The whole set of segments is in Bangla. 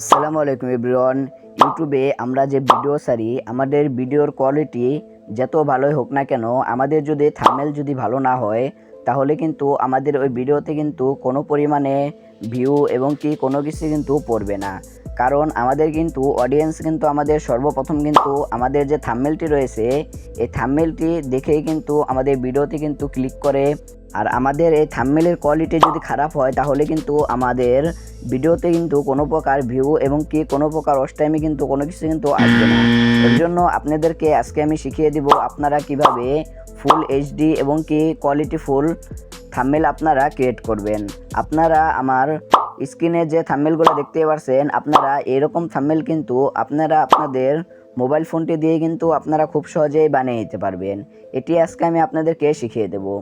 আসসালামু আলাইকুম ইব্রন ইউটিউবে আমরা যে ভিডিও সারি, আমাদের ভিডিওর কোয়ালিটি যত ভালোই হোক না কেন, আমাদের যদি থামেল যদি ভালো না হয়, তাহলে কিন্তু আমাদের ওই ভিডিওতে কিন্তু কোনো পরিমাণে ভিউ এবং কি কোনো কিছু কিন্তু পড়বে না। কারণ আমাদের কিন্তু অডিয়েন্স কিন্তু আমাদের সর্বপ্রথম কিন্তু আমাদের যে থাম্মেলটি রয়েছে, এই থাম্মেলটি দেখেই কিন্তু আমাদের ভিডিওতে কিন্তু ক্লিক করে। আর আমাদের এই থাম্মেলের কোয়ালিটি যদি খারাপ হয়, তাহলে কিন্তু আমাদের ভিডিওতে কিন্তু কোনো প্রকার ভিউ এবং কি কোনো প্রকার অস টাইমে কিন্তু কোনো কিছু কিন্তু আসবে না। এর জন্য আপনাদেরকে আজকে আমি শিখিয়ে দিব আপনারা কীভাবে ফুল এইচডি এবং কি কোয়ালিটি ফুল থাম্মেল আপনারা ক্রিয়েট করবেন। আপনারা আমার স্ক্রিনে যে থাম্মেলগুলো দেখতে পারছেন, আপনারা এরকম থাম্মেল কিন্তু আপনারা আপনাদের মোবাইল ফোনটি দিয়ে কিন্তু আপনারা খুব সহজেই বানিয়ে নিতে পারবেন। এটি আজকে আমি আপনাদেরকে শিখিয়ে দেবো।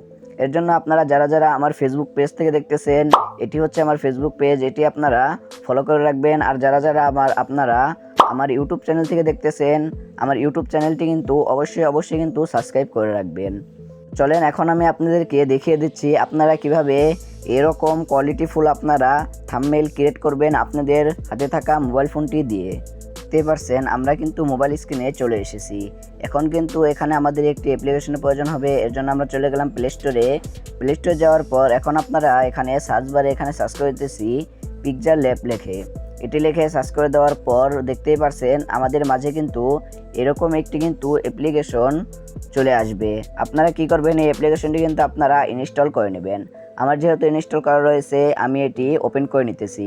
এর জন্য আপনারা যারা যারা আমার ফেসবুক পেজ থেকে দেখতেছেন, এটি হচ্ছে আমার ফেসবুক পেজ এটি আপনারা ফলো করে রাখবেন। আর যারা যারা আমার, আপনারা আমার ইউটিউব চ্যানেল থেকে দেখতেছেন, আমার ইউটিউব চ্যানেলটি কিন্তু অবশ্যই অবশ্যই কিন্তু সাবস্ক্রাইব করে রাখবেন। চলেন, এখন আমি আপনাদেরকে দেখিয়ে দিচ্ছি আপনারা কীভাবে এরকম কোয়ালিটিফুল আপনারা থাম্বনেল ক্রিয়েট করবেন আপনাদের হাতে থাকা মোবাইল ফোনটি দিয়ে। দেখতে পারছেন, আমরা কিন্তু মোবাইল স্ক্রিনে চলে এসেছি। এখন কিন্তু এখানে আমাদের একটি অ্যাপ্লিকেশনের প্রয়োজন হবে, এর জন্য আমরা চলে গেলাম প্লে স্টোরে প্লে স্টোরে যাওয়ার পর এখন আপনারা এখানে সার্চ বারে এখানে সার্চ করে দিতেছি পিকচার ল্যাব লেখে। এটি লিখে সার্চ করে দেওয়ার পর দেখতেই পারছেন, আমাদের মাঝে কিন্তু এরকম একটি কিন্তু অ্যাপ্লিকেশন চলে আসবে। আপনারা কি করবেন, এই অ্যাপ্লিকেশনটি কিন্তু আপনারা ইনস্টল করে নেবেন। আমার যেহেতু ইনস্টল করা রয়েছে, আমি এটি ওপেন করে নিতেছি।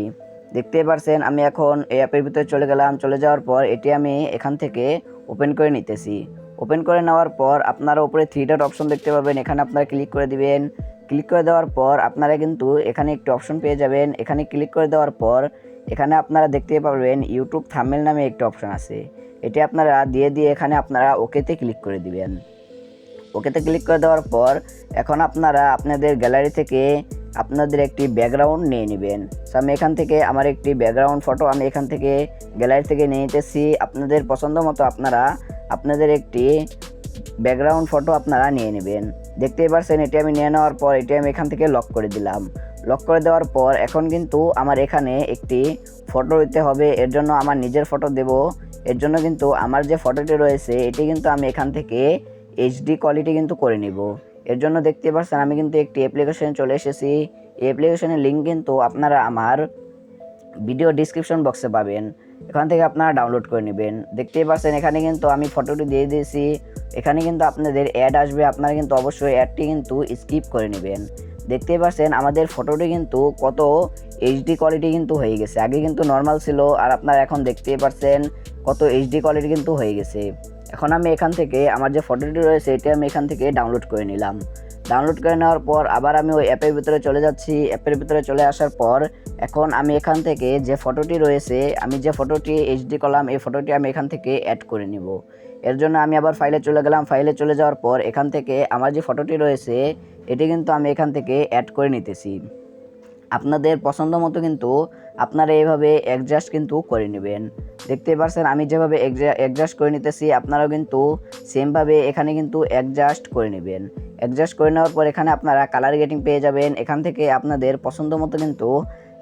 দেখতেই পারছেন, আমি এখন এই অ্যাপের ভিতরে চলে গেলাম। চলে যাওয়ার পর এটি আমি এখান থেকে ওপেন করে নিতেছি। ওপেন করে নেওয়ার পর আপনারা উপরে থ্রি ডট অপশন দেখতে পাবেন, এখানে আপনারা ক্লিক করে দিবেন। ক্লিক করে দেওয়ার পর আপনারা কিন্তু এখানে একটি অপশন পেয়ে যাবেন। এখানে ক্লিক করে দেওয়ার পর এখানে আপনারা দেখতে পারবেন ইউটিউব থামেল নামে একটি অপশন আছে। এটি আপনারা দিয়ে দিয়ে এখানে আপনারা ওকেতে ক্লিক করে দিবেন। ওকেতে ক্লিক করে দেওয়ার পর এখন আপনারা আপনাদের গ্যালারি থেকে আপনাদের একটি ব্যাকগ্রাউন্ড নিয়ে নেবেন। সো আমি এখান থেকে আমার একটি ব্যাকগ্রাউন্ড ফটো আমি এখান থেকে গ্যালারি থেকে নিয়ে নিতেছি। আপনাদের পছন্দ মতো আপনারা আপনাদের একটি ব্যাকগ্রাউন্ড ফটো আপনারা নিয়ে নেবেন। দেখতেই পারছেন, এটি আমি নিয়ে নেওয়ার পর এটি আমি এখান থেকে লক করে দিলাম। লক করে দেওয়ার পর এখন কিন্তু আমার এখানে একটি ফটো দিতে হবে। এর জন্য আমার নিজের ফটো দেব। এর জন্য কিন্তু আমার যে ফটোটি রয়েছে, এটি কিন্তু আমি এখান থেকে এইচডি কোয়ালিটি কিন্তু করে নিব। এর জন্য দেখতে পাচ্ছেন, আমি কিন্তু একটি অ্যাপ্লিকেশন চলে এসেছি। এই অ্যাপ্লিকেশনের লিঙ্ক কিন্তু আপনারা আমার ভিডিও ডিসক্রিপশন বক্সে পাবেন। এখান থেকে আপনারা ডাউনলোড করে নেবেন। দেখতেই পাচ্ছেন, এখানে কিন্তু আমি ফটোটি দিয়ে দিয়েছি। এখানে কিন্তু আপনাদের অ্যাড আসবে। আপনারা কিন্তু অবশ্যই অ্যাডটি কিন্তু স্কিপ করে নেবেন। দেখতেই পাচ্ছেন, আমাদের ফটোটি কিন্তু কত এইচডি কোয়ালিটি কিন্তু হয়ে গেছে। আগে কিন্তু নর্মাল ছিল, আর আপনারা এখন দেখতেই পাচ্ছেন কত এইচডি কোয়ালিটি কিন্তু হয়ে গেছে। এখন আমি এখান থেকে আমার যে ফটোটি রয়েছে, এটি আমি এখান থেকে ডাউনলোড করে নিলাম। ডাউনলোড করে নেওয়ার পর আবার আমি ওই অ্যাপের ভিতরে চলে যাচ্ছি। অ্যাপের ভিতরে চলে আসার পর এখন আমি এখান থেকে যে ফটোটি রয়েছে, আমি যে ফটোটি এইচডি করলাম, এই ফটোটি আমি এখান থেকে অ্যাড করে নিব। এর জন্য আমি আবার ফাইলে চলে গেলাম। ফাইলে চলে যাওয়ার পর এখান থেকে আমার যে ফটোটি রয়েছে এটি কিন্তু আমি এখান থেকে অ্যাড করে নিতেছি। আপনাদের পছন্দ মতো কিন্তু আপনারা এইভাবে অ্যাডজাস্ট কিন্তু করে নেবেন। দেখতে পারছেন, আমি যেভাবে অ্যাডজাস্ট করে নিতেছি, আপনারাও কিন্তু সেমভাবে এখানে কিন্তু অ্যাডজাস্ট করে নেবেন। অ্যাডজাস্ট করে নেওয়ার পর এখানে আপনারা কালার গেটিং পেয়ে যাবেন। এখান থেকে আপনাদের পছন্দ মতো কিন্তু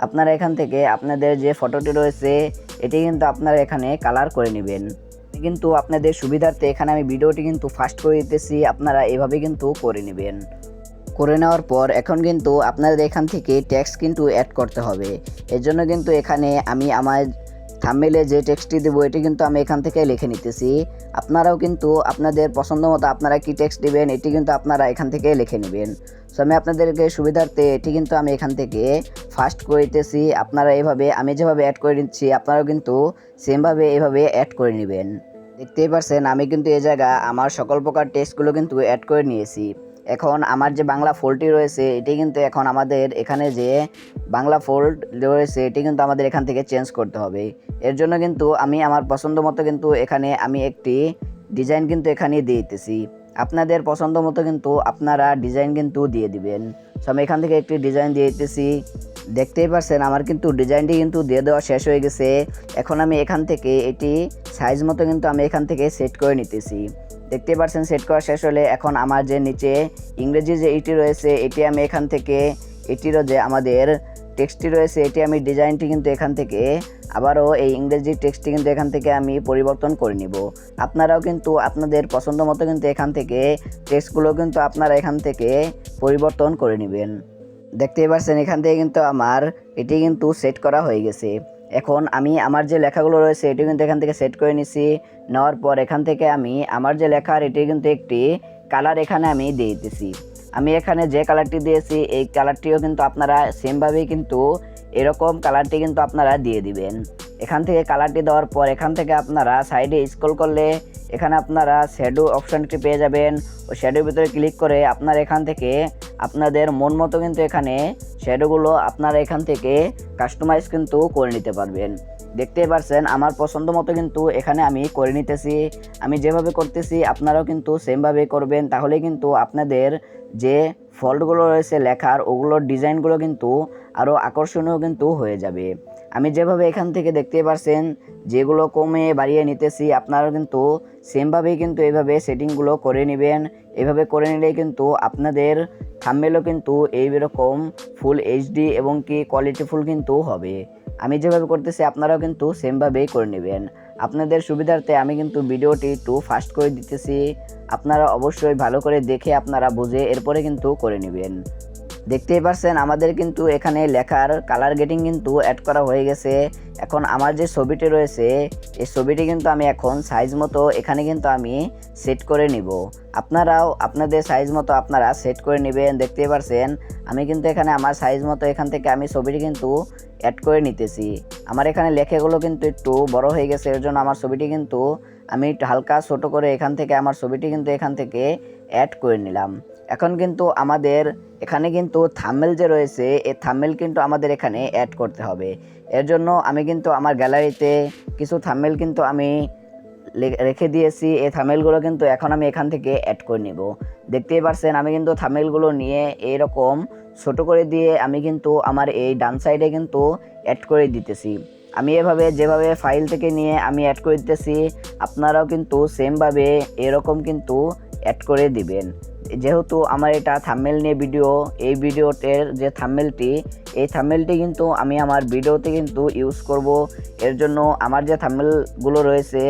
আপনারা এখান থেকে আপনাদের যে ফটোটি রয়েছে, এটি কিন্তু আপনারা এখানে কালার করে নেবেন। কিন্তু আপনাদের সুবিধার্থে এখানে আমি ভিডিওটি কিন্তু ফাস্ট করে দিতেছি, আপনারা এভাবে কিন্তু করে নেবেন। করে নেওয়ার পর এখন কিন্তু আপনাদের এখান থেকে ট্যাক্স কিন্তু অ্যাড করতে হবে। এর জন্য কিন্তু এখানে আমি আমার থাম্বেলে যে টেক্সটটি দেবো, এটি কিন্তু আমি এখান থেকে লিখে নিতেছি। আপনারাও কিন্তু আপনাদের পছন্দ মতো আপনারা কী টেক্সট দিবেন, এটি কিন্তু আপনারা এখান থেকে লিখে নেবেন। সো আমি আপনাদেরকে সুবিধার্থে এটি কিন্তু আমি এখান থেকে ফার্স্ট করে দিতেছি আপনারা এভাবে, আমি যেভাবে অ্যাড করে নিচ্ছি, আপনারাও কিন্তু সেমভাবে এভাবে অ্যাড করে নেবেন। দেখতেই পারছেন, আমি কিন্তু এই জায়গা আমার সকল প্রকার টেক্সটগুলো কিন্তু অ্যাড করে নিয়েছি। এখন আমার যে বাংলা ফোল্ডটি রয়েছে, এটি কিন্তু এখন আমাদের এখানে যে বাংলা ফোল্ড রয়েছে, এটি কিন্তু আমাদের এখান থেকে চেঞ্জ করতে হবে। এর জন্য কিন্তু আমি আমার পছন্দ মতো কিন্তু এখানে আমি একটি ডিজাইন কিন্তু এখানে দিয়ে দিতেছি। আপনাদের পছন্দ মতো কিন্তু আপনারা ডিজাইন কিন্তু দিয়ে দিবেন। সো আমি এখান থেকে একটি ডিজাইন দিয়ে দিতেছি। দেখতেই পারছেন, আমার কিন্তু ডিজাইনটি কিন্তু দিয়ে দেওয়া শেষ হয়ে গেছে। এখন আমি এখান থেকে এটি সাইজ মতো কিন্তু আমি এখান থেকে সেট করে নিতেছি। দেখতে পাচ্ছেন সেট করা শেষ হলে এখন আমার যে নিচে ইংরেজি যে এটি রয়েছে, এটি আমি এখান থেকে, এটিরও যে আমাদের টেক্সটটি রয়েছে, এটি আমি ডিজাইনটি কিন্তু এখান থেকে, আবারও এই ইংরেজি টেক্সটটি কিন্তু এখান থেকে আমি পরিবর্তন করে নিব। আপনারাও কিন্তু আপনাদের পছন্দ মতো কিন্তু এখান থেকে টেক্সটগুলো কিন্তু আপনারা এখান থেকে পরিবর্তন করে নেবেন। দেখতেই পাচ্ছেন এখান থেকে কিন্তু আমার এটি কিন্তু সেট করা হয়ে গেছে। এখন আমি আমার যে লেখাগুলো রয়েছে এটি কিন্তু এখান থেকে সেট করে নিছি। নেওয়ার পর এখান থেকে আমি আমার যে লেখার এটি কিন্তু একটি কালার এখানে আমি দিয়ে দিতেছি। আমি এখানে যে কালারটি দিয়েছি, এই কালারটিও কিন্তু আপনারা সেমভাবেই কিন্তু এরকম কালারটি কিন্তু আপনারা দিয়ে দিবেন। এখান থেকে কালারটি দেওয়ার পর এখান থেকে আপনারা সাইডে স্ক্রল করলে এখানে আপনারা শ্যাডো অপশনটি পেয়ে যাবেন। ও শ্যাডোর ভিতরে ক্লিক করে আপনার এখান থেকে আপনাদের মন মতো কিন্তু এখানে শ্যাডোগুলো আপনারা এখান থেকে কাস্টমাইজ কিন্তু করে নিতে পারবেন। দেখতেই পারছেন, আমার পছন্দ মতো কিন্তু এখানে আমি করে নিতেছি। আমি যেভাবে করতেছি, আপনারাও কিন্তু সেমভাবে করবেন। তাহলে কিন্তু আপনাদের যে ফল্টগুলো রয়েছে লেখার, ওগুলোর ডিজাইনগুলো কিন্তু আরও আকর্ষণীয় কিন্তু হয়ে যাবে। আমি যেভাবে এখান থেকে দেখতে পারছেন, যেগুলো কমে বাড়িয়ে নিতেছি আপনারা কিন্তু সেমভাবেই কিন্তু এইভাবে সেটিংগুলো করে নেবেন। এভাবে করে নিলেই কিন্তু আপনাদের থাম্বেলও কিন্তু এইরকম ফুল এইচডি এবং কি কোয়ালিটিফুল কিন্তু হবে। আমি যেভাবে করতেছি, আপনারাও কিন্তু সেমভাবেই করে নেবেন। আপনাদের সুবিধার্থে আমি কিন্তু ভিডিওটি একটু ফাস্ট করে দিতেছি। আপনারা অবশ্যই ভালো করে দেখে আপনারা বুঝে এরপরে কিন্তু করে নেবেন। দেখতেই পারছেন, আমাদের কিন্তু এখানে লেখার কালার গেটিং কিন্তু অ্যাড করা হয়ে গেছে। এখন আমার যে ছবিটি রয়েছে, এই ছবিটি কিন্তু আমি এখন সাইজ মতো এখানে কিন্তু আমি সেট করে নিব। আপনারাও আপনাদের সাইজ মতো আপনারা সেট করে নেবেন, দেখতেই পারছেন। আমি কিন্তু এখানে আমার সাইজ মতো এখান থেকে আমি ছবিটি কিন্তু অ্যাড করে নিতেছি। আমার এখানে লেখাগুলো কিন্তু একটু বড় হয়ে গেছে, এর জন্য আমার ছবিটি কিন্তু আমি হালকা ছোট করে এখান থেকে, আমার ছবিটি কিন্তু এখান থেকে অ্যাড করে নিলাম। এখন কিন্তু আমাদের এখানে কিন্তু থাম্মেল যে রয়েছে এই থাম্মেল কিন্তু আমাদের এখানে অ্যাড করতে হবে। এর জন্য আমি কিন্তু আমার গ্যালারিতে কিছু থাম্মেল কিন্তু আমি রেখে দিয়েছি। এই থামেলগুলো কিন্তু এখন আমি এখান থেকে অ্যাড করে নিব। দেখতেই পারছেন, আমি কিন্তু থামেলগুলো নিয়ে এইরকম ছোট করে দিয়ে আমি কিন্তু আমার এই ডান সাইডে কিন্তু অ্যাড করে দিতেছি। আমি এভাবে, যেভাবে ফাইল থেকে নিয়ে আমি অ্যাড করে দিতেছি, আপনারাও কিন্তু সেমভাবে এরকম কিন্তু অ্যাড করে দিবেন। যেহেতু আমার এটা থাম্মেল নিয়ে ভিডিও এই ভিডিওটের যে থাম্মেলটি এই থাম্মেলটি কিন্তু আমি আমার ভিডিওতে কিন্তু ইউজ করব। এর জন্য আমার যে থাম্মেলগুলো রয়েছে,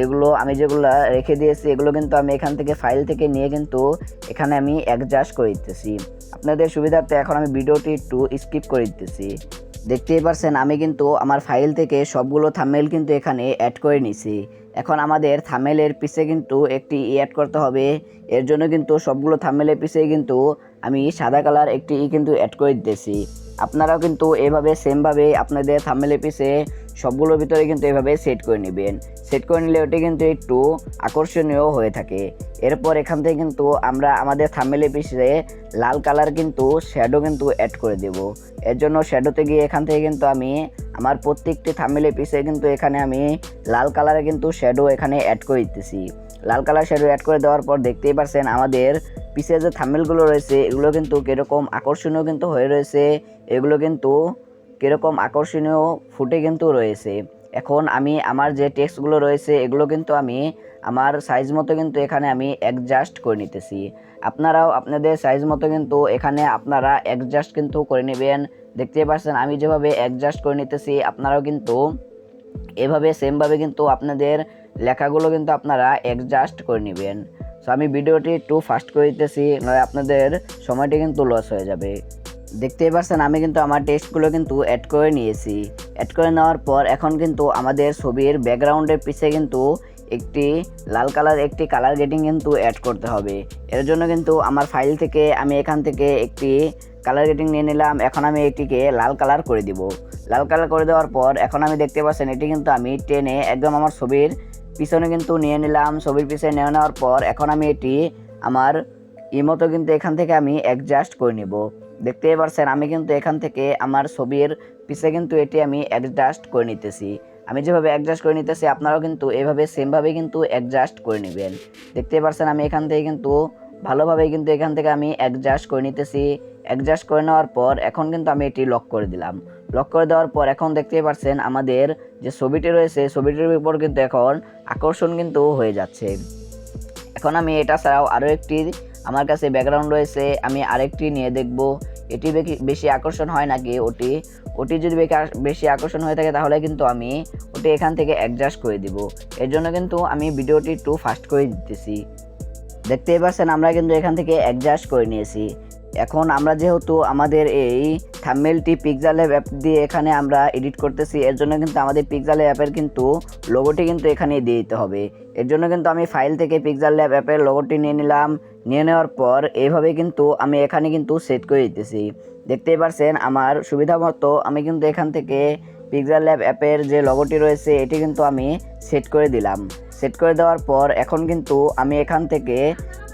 এগুলো আমি যেগুলো রেখে দিয়েছি, এগুলো কিন্তু আমি এখান থেকে ফাইল থেকে নিয়ে কিন্তু এখানে আমি অ্যাডজাস্ট করে দিতেছি। আপনাদের সুবিধার্থে এখন আমি ভিডিওটি একটু স্কিপ করে দিতেছি। দেখতেই পারছেন, আমি কিন্তু আমার ফাইল থেকে সবগুলো থামেল কিন্তু এখানে অ্যাড করে নিছি। এখন আমাদের থামেলের পিছে কিন্তু একটি ই অ্যাড করতে হবে। এর জন্য কিন্তু সবগুলো থামেলের পিছে কিন্তু আমি সাদা কালার একটি ই কিন্তু অ্যাড করে দিতেছি। আপনারাও কিন্তু এভাবে সেমভাবে আপনাদের থামেলের পিছে সবগুলোর ভিতরে কিন্তু এভাবে সেট করে নেবেন। সেট করে নিলে ওটি কিন্তু একটু আকর্ষণীয় হয়ে থাকে। এরপর এখান থেকে কিন্তু আমরা আমাদের থামেলের পিছে লাল কালার কিন্তু শ্যাডো কিন্তু অ্যাড করে দেব। এর জন্য শ্যাডোতে গিয়ে এখান থেকে কিন্তু আমি আমার প্রত্যেকটি থামেলের পিছে কিন্তু এখানে আমি লাল কালারে কিন্তু শ্যাডো এখানে অ্যাড করে দিতেছি। লাল কালার শ্যাডো অ্যাড করে দেওয়ার পর দেখতেই পারছেন আমাদের পিছে যে থামেলগুলো রয়েছে, এগুলো কিন্তু কীরকম আকর্ষণীয় কিন্তু হয়ে রয়েছে, এগুলো কিন্তু কীরকম আকর্ষণীয় ফুটে কিন্তু রয়েছে। এখন আমি আমার যে টেক্সটগুলো রয়েছে, এগুলো কিন্তু আমি আমার সাইজ মতো কিন্তু এখানে আমি অ্যাডজাস্ট করে নিতেছি। আপনারাও আপনাদের সাইজ মতো কিন্তু এখানে আপনারা অ্যাডজাস্ট কিন্তু করে নেবেন। দেখতেই পাচ্ছেন আমি যেভাবে অ্যাডজাস্ট করে নিতেছি, আপনারাও কিন্তু এভাবে সেমভাবে কিন্তু আপনাদের লেখাগুলো কিন্তু আপনারা অ্যাডজাস্ট করে নেবেন। সো আমি ভিডিওটি একটু ফাস্ট করে দিতেছি, নয় আপনাদের সময়টি কিন্তু লস হয়ে যাবে। দেখতেই পাচ্ছেন আমি কিন্তু আমার টেক্সটগুলো কিন্তু অ্যাড করে নিয়েছি। অ্যাড করে নেওয়ার পর এখন কিন্তু আমাদের ছবির ব্যাকগ্রাউন্ডের পিছে কিন্তু একটি লাল কালার, একটি কালার গেটিং কিন্তু অ্যাড করতে হবে। এর জন্য কিন্তু আমার ফাইল থেকে আমি এখান থেকে একটি কালার গেটিং নিয়ে নিলাম। এখন আমি এটিকে লাল কালার করে দিব। লাল কালার করে দেওয়ার পর এখন আমি দেখতে পাচ্ছেন এটি কিন্তু আমি টেনে একদম আমার ছবির পিছনে কিন্তু নিয়ে নিলাম। ছবির পিছনে নিয়ে নেওয়ার পর এখন আমি এটি আমার ইমতো কিন্তু এখান থেকে আমি অ্যাডজাস্ট করে নিব। দেখতেই পারছেন আমি কিন্তু এখান থেকে আমার ছবির পিছে কিন্তু এটি আমি অ্যাডজাস্ট করে নিতেছি। আমি যেভাবে অ্যাডজাস্ট করে নিতেছি, আপনারাও কিন্তু এভাবে সেমভাবে কিন্তু অ্যাডজাস্ট করে নেবেন। দেখতেই পারছেন আমি এখান থেকে কিন্তু ভালোভাবে কিন্তু এখান থেকে আমি অ্যাডজাস্ট করে নিতেছি। অ্যাডজাস্ট করে নেওয়ার পর এখন কিন্তু আমি এটি লক করে দিলাম। লক করে দেওয়ার পর এখন দেখতে পারছেন আমাদের যে ছবিটি রয়েছে, ছবিটির উপর কিন্তু এখন আকর্ষণ কিন্তু হয়ে যাচ্ছে। এখন আমি এটা ছাড়াও আরও একটি আমার কাছে ব্যাকগ্রাউন্ড রয়েছে, আমি আরেকটি নিয়ে দেখব। এটি বেশি- আকর্ষণ হয় নাকি ওটি? ওটি যদি বেশি আকর্ষণ হয়ে থাকে তাহলে কিন্তু আমি ওটি এখান থেকে অ্যাডজাস্ট করে দিব। এর জন্য কিন্তু আমি ভিডিওটি একটু ফাস্ট করে দিতেছি। দেখতেই পাচ্ছেন, আমরা কিন্তু এখান থেকে অ্যাডজাস্ট করে নিয়েছি। এখন আমরা যেহেতু আমাদের এই থাম্বেলটি পিকজাল অ্যাপ দিয়ে এখানে আমরা এডিট করতেছি, এর জন্য কিন্তু আমাদের পিকজাল অ্যাপের কিন্তু লোগোটি কিন্তু এখানে দিয়ে দিতে হবে। এর জন্য কিন্তু আমি ফাইল থেকে পিকজাল ল্যাব অ্যাপের লোগোটি নিয়ে নিলাম। নিয়ে নেওয়ার পর এইভাবে কিন্তু আমি এখানে কিন্তু সেট করে দিতেছি। দেখতেই পারছেন, আমার সুবিধা মতো আমি কিন্তু এখান থেকে পিকজাল ল্যাব অ্যাপের যে লোগোটি রয়েছে, এটি কিন্তু আমি সেট করে দিলাম। সেট করে দেওয়ার পর এখন কিন্তু আমি এখান থেকে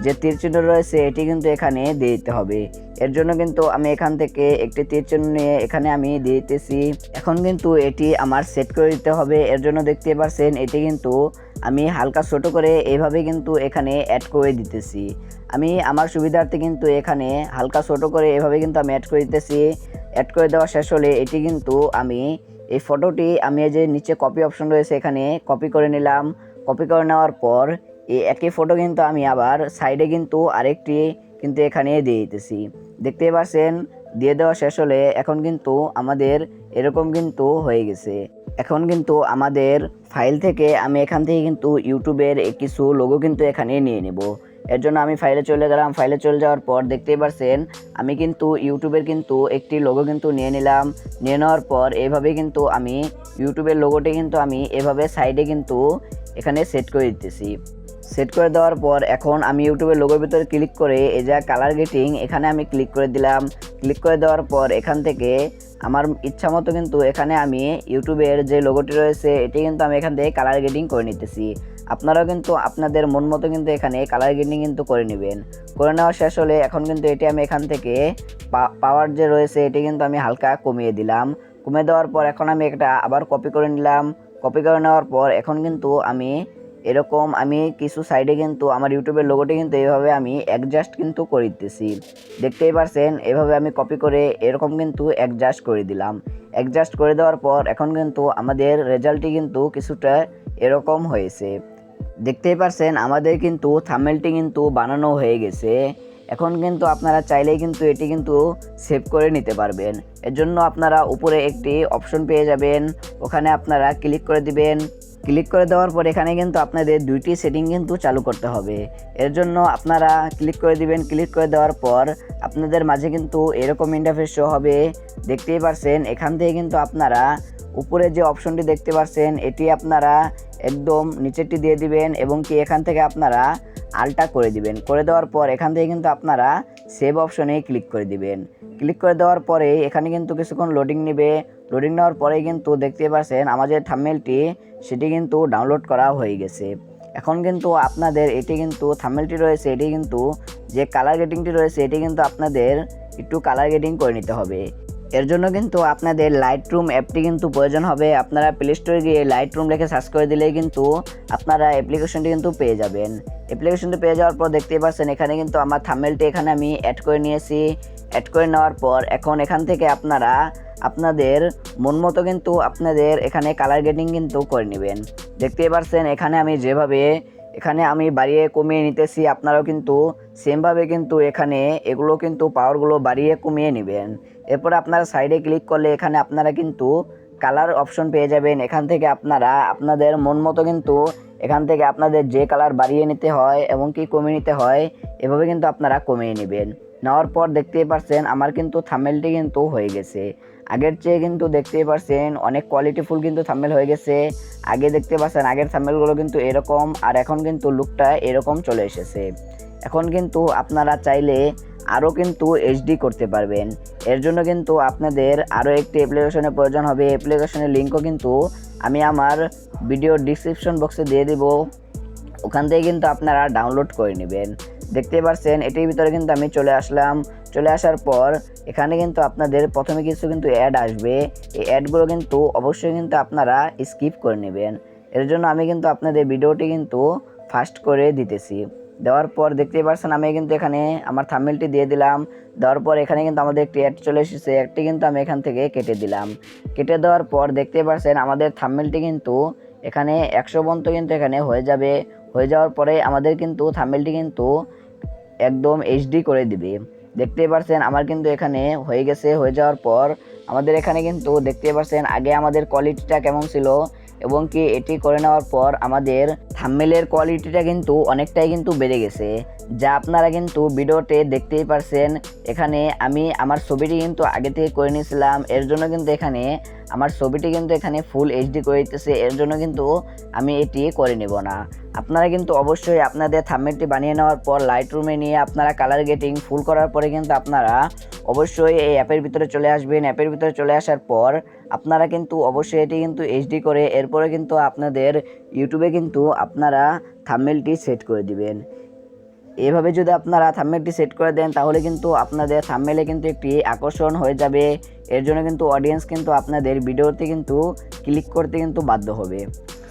যে তীর চিহ্ন রয়েছে, এটি কিন্তু এখানে দিয়ে দিতে হবে। এর জন্য কিন্তু আমি এখান থেকে একটি তীর চিহ্ন নিয়ে এখানে আমি দিয়ে দিতেছি। এখন কিন্তু এটি আমার সেট করে দিতে হবে। এর জন্য দেখতে পারছেন, এটি কিন্তু আমি হালকা ছোট করে এইভাবে কিন্তু এখানে অ্যাড করে দিতেছি। আমি আমার সুবিধার্থে কিন্তু এখানে হালকা ছোট করে এভাবে কিন্তু আমি অ্যাড করে দিতেছি। অ্যাড করে দেওয়া শেষ হলে এটি কিন্তু আমি এই ফটোটি আমি যে নিচে কপি অপশন রয়েছে এখানে কপি করে নিলাম। কপি করে নেওয়ার পর এই একই ফটো কিন্তু আমি আবার সাইডে কিন্তু আরেকটি কিন্তু এখানে দিয়ে দিতেছি। দেখতেই পাচ্ছেন, দিয়ে দেওয়া শেষ হলে এখন কিন্তু আমাদের এরকম কিন্তু হয়ে গেছে। এখন কিন্তু আমাদের ফাইল থেকে আমি এখান থেকে কিন্তু ইউটিউবের কিছু লোগো কিন্তু এখানে নিয়ে নেব। এর জন্য আমি ফাইলে চলে গেলাম। ফাইলে চলে যাওয়ার পর দেখতেই পারছেন, আমি কিন্তু ইউটিউবের কিন্তু একটি লোগো কিন্তু নিয়ে নিলাম। নিয়ে নেওয়ার পর এভাবে কিন্তু আমি ইউটিউবের লোগোটি কিন্তু আমি এভাবে সাইডে কিন্তু এখানে সেট করে দিতেছি। সেট করে দেওয়ার পর এখন আমি ইউটিউবের লোগোর ভিতরে ক্লিক করে এই যা কালার গেটিং এখানে আমি ক্লিক করে দিলাম। ক্লিক করে দেওয়ার পর এখান থেকে আমার ইচ্ছা মতো কিন্তু এখানে আমি ইউটিউবের যে লোগোটি রয়েছে, এটি কিন্তু আমি এখান থেকে কালার গেটিং করে নিতেছি। আপনারাও কিন্তু আপনাদের মন মতো কিন্তু এখানে কালার গেটিং কিন্তু করে নেবেন। করে নেওয়া শেষ হলে এখন কিন্তু এটি আমি এখান থেকে পাওয়ার যে রয়েছে এটি কিন্তু আমি হালকা কমিয়ে দিলাম। কমিয়ে দেওয়ার পর এখন আমি এটা আবার কপি করে নিলাম। কপি করে নেওয়ার পর এখন কিন্তু আমি এরকম আমি কিছু সাইডে কিন্তু আমার ইউটিউবের লোগোটি কিন্তু এইভাবে আমি অ্যাডজাস্ট কিন্তু করে দিতেছি দেখতেই পারছেন, এভাবে আমি কপি করে এরকম কিন্তু অ্যাডজাস্ট করে দিলাম। অ্যাডজাস্ট করে দেওয়ার পর এখন কিন্তু আমাদের রেজাল্টটি কিন্তু কিছুটা এরকম হয়েছে। দেখতেই পারছেন, আমাদের কিন্তু থামেলটি কিন্তু বানানো হয়ে গেছে। এখন কিন্তু আপনারা চাইলেই কিন্তু এটি কিন্তু সেভ করে নিতে পারবেন। এর জন্য আপনারা উপরে একটি অপশন পেয়ে যাবেন। ওখানে আপনারা ক্লিক করে দিবেন। ক্লিক করে দেওয়ার পর এখানে কিন্তু আপনাদের দুইটি সেটিং কিন্তু চালু করতে হবে। এর জন্য আপনারা ক্লিক করে দিবেন। ক্লিক করে দেওয়ার পর আপনাদের মাঝে কিন্তু এরকম ইন্টারফেস শো হবে। দেখতেই পারছেন, এখান থেকে কিন্তু আপনারা উপরে যে অপশনটি দেখতে পাচ্ছেন এটি আপনারা একদম নিচেরটি দিয়ে দিবেন এবং কি এখান থেকে আপনারা আলটা করে দিবেন। করে দেওয়ার পর এখান থেকে কিন্তু আপনারা সেভ অপশনে ক্লিক করে দিবেন। ক্লিক করে দেওয়ার পরে এখানে কিন্তু কিছুক্ষণ লোডিং নেবে। লোডিং নেওয়ার পরেই কিন্তু দেখতে পাচ্ছেন আমাদের থাম্বেলটি সেটি কিন্তু ডাউনলোড করা হয়ে গেছে। এখন কিন্তু আপনাদের এটি কিন্তু থাম্বেলটি রয়েছে, এটি কিন্তু যে কালার গেটিংটি রয়েছে, এটি কিন্তু আপনাদের একটু কালার গেটিং করে নিতে হবে। এর জন্য কিন্তু আপনাদের লাইট রুম অ্যাপটি কিন্তু প্রয়োজন হবে। আপনারা প্লে স্টোরে গিয়ে লাইট রুম লিখে সার্চ করে দিলেই কিন্তু আপনারা অ্যাপ্লিকেশনটি কিন্তু পেয়ে যাবেন। অ্যাপ্লিকেশনটি পেয়ে যাওয়ার পর দেখতেই পাচ্ছেন, এখানে কিন্তু আমার থামেলটি এখানে আমি অ্যাড করে নিয়েছি। অ্যাড করে নেওয়ার পর এখন এখান থেকে আপনারা আপনাদের মন মতো কিন্তু আপনাদের এখানে কালার গেটিং কিন্তু করে নেবেন। দেখতেই পাচ্ছেন, এখানে আমি যেভাবে এখানে আমি বাড়িয়ে কমিয়ে নিতেছি, আপনারাও কিন্তু সেমভাবে কিন্তু এখানে এগুলো কিন্তু পাওয়ারগুলো বাড়িয়ে কমিয়ে নেবেন। এরপর আপনারা সাইডে ক্লিক করলে এখানে আপনারা কিন্তু কালার অপশন পেয়ে যাবেন। এখান থেকে আপনারা আপনাদের মন মতো কিন্তু এখান থেকে আপনাদের যে কালার বাড়িয়ে নিতে হয় এবং কি কমিয়ে নিতে হয়, এভাবে কিন্তু আপনারা কমিয়ে নেবেন। নেওয়ার পর দেখতেই পারছেন আমার কিন্তু থামেলটি কিন্তু হয়ে গেছে। আগের চেয়ে কিন্তু দেখতেই পারছেন অনেক কোয়ালিটিফুল কিন্তু থামেল হয়ে গেছে। আগে দেখতে পাচ্ছেন, আগের থামেলগুলো কিন্তু এরকম, আর এখন কিন্তু লুকটা এরকম চলে এসেছে। এখন কিন্তু আপনারা চাইলে আরও কিন্তু এইচডি করতে পারবেন। এর জন্য কিন্তু আপনাদের আরও একটি অ্যাপ্লিকেশনের প্রয়োজন হবে। অ্যাপ্লিকেশনের লিঙ্কও কিন্তু আমি আমার ভিডিও ডিসক্রিপশন বক্সে দিয়ে দিব। ওখান থেকে কিন্তু আপনারা ডাউনলোড করে নেবেন। দেখতে পারছেন, এটির ভিতরে কিন্তু আমি চলে আসলাম। চলে আসার পর এখানে কিন্তু আপনাদের প্রথমে কিছু কিন্তু অ্যাড আসবে। এই অ্যাডগুলো কিন্তু অবশ্যই কিন্তু আপনারা স্কিপ করে নেবেন। এর জন্য আমি কিন্তু আপনাদের ভিডিওটি কিন্তু ফাস্ট করে দিতেছি। দেওয়ার পর দেখতেই পারছেন, আমি কিন্তু এখানে আমার থাম্বেলটি দিয়ে দিলাম। দেওয়ার পর এখানে কিন্তু আমাদের একটি অ্যাড চলে এসেছে, একটি কিন্তু আমি এখান থেকে কেটে দিলাম। কেটে দেওয়ার পর দেখতে পারছেন, আমাদের থাম্বেলটি কিন্তু এখানে একশো পর্যন্ত কিন্তু এখানে হয়ে যাবে। হয়ে যাওয়ার পরে আমাদের কিন্তু থামেলটি কিন্তু একদম এইচডি করে দিবে। দেখতেই পারছেন, আমার কিন্তু এখানে হয়ে গেছে, হয়ে যাওয়ার পর আমাদের এখানে কিন্তু দেখতেই পারছেন, আগে আমাদের কোয়ালিটিটা কেমন ছিল এবং কি এটি করে নেওয়ার পর আমাদের থাম্মেলের কোয়ালিটিটা কিন্তু অনেকটাই কিন্তু বেড়ে গেছে। যা আপনারা কিন্তু ভিডিওতে দেখতেই পারছেন। এখানে আমি আমার ছবিটি কিন্তু আগে থেকে করে নিয়েছিলাম। এর জন্য কিন্তু এখানে আমার ছবিটি কিন্তু এখানে ফুল এইচডি করে দিতেছে। এর জন্য কিন্তু আমি এটি করে নেব না। আপনারা কিন্তু অবশ্যই আপনাদের থাম্মেলটি বানিয়ে নেওয়ার পর লাইট রুমে নিয়ে আপনারা কালার গেটিং ফুল করার পরে কিন্তু আপনারা অবশ্যই এই অ্যাপের ভিতরে চলে আসবেন। অ্যাপের ভিতরে চলে আসার পর আপনারা কিন্তু অবশ্যই এটি কিন্তু এইচডি করে এরপরে কিন্তু আপনাদের ইউটিউবে কিন্তু আপনারা থাম্মেলটি সেট করে দিবেন। এভাবে যদি আপনারা থাম্মেলটি সেট করে দেন, তাহলে কিন্তু আপনাদের থাম্মেলে কিন্তু একটি আকর্ষণ হয়ে যাবে। এর জন্য কিন্তু অডিয়েন্স কিন্তু আপনাদের ভিডিওতে কিন্তু ক্লিক করতে কিন্তু বাধ্য হবে।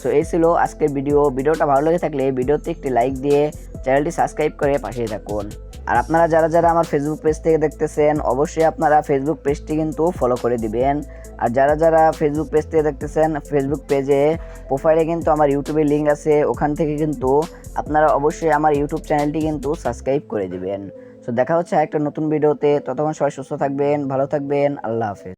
সো এই ছিল আজকের ভিডিও ভিডিওটা ভালো লেগে থাকলে ভিডিওতে একটি লাইক দিয়ে চ্যানেলটি সাবস্ক্রাইব করে পাশেই থাকুন। আর আপনারা যারা যারা আমার ফেসবুক পেজ থেকে দেখতেছেন, অবশ্যই আপনারা ফেসবুক পেজটি কিন্তু ফলো করে দিবেন। আর যারা যারা ফেসবুক পেজ থেকে দেখতেছেন ফেসবুক পেজে প্রোফাইলে কিন্তু আমার ইউটিউবের লিঙ্ক আছে। ওখান থেকে কিন্তু আপনারা অবশ্যই আমার ইউটিউব চ্যানেলটি কিন্তু সাবস্ক্রাইব করে দিবেন। তো দেখা হচ্ছে একটা নতুন ভিডিওতে ততক্ষণ সবাই সুস্থ থাকবেন, ভালো থাকবেন। আল্লাহ হাফেজ।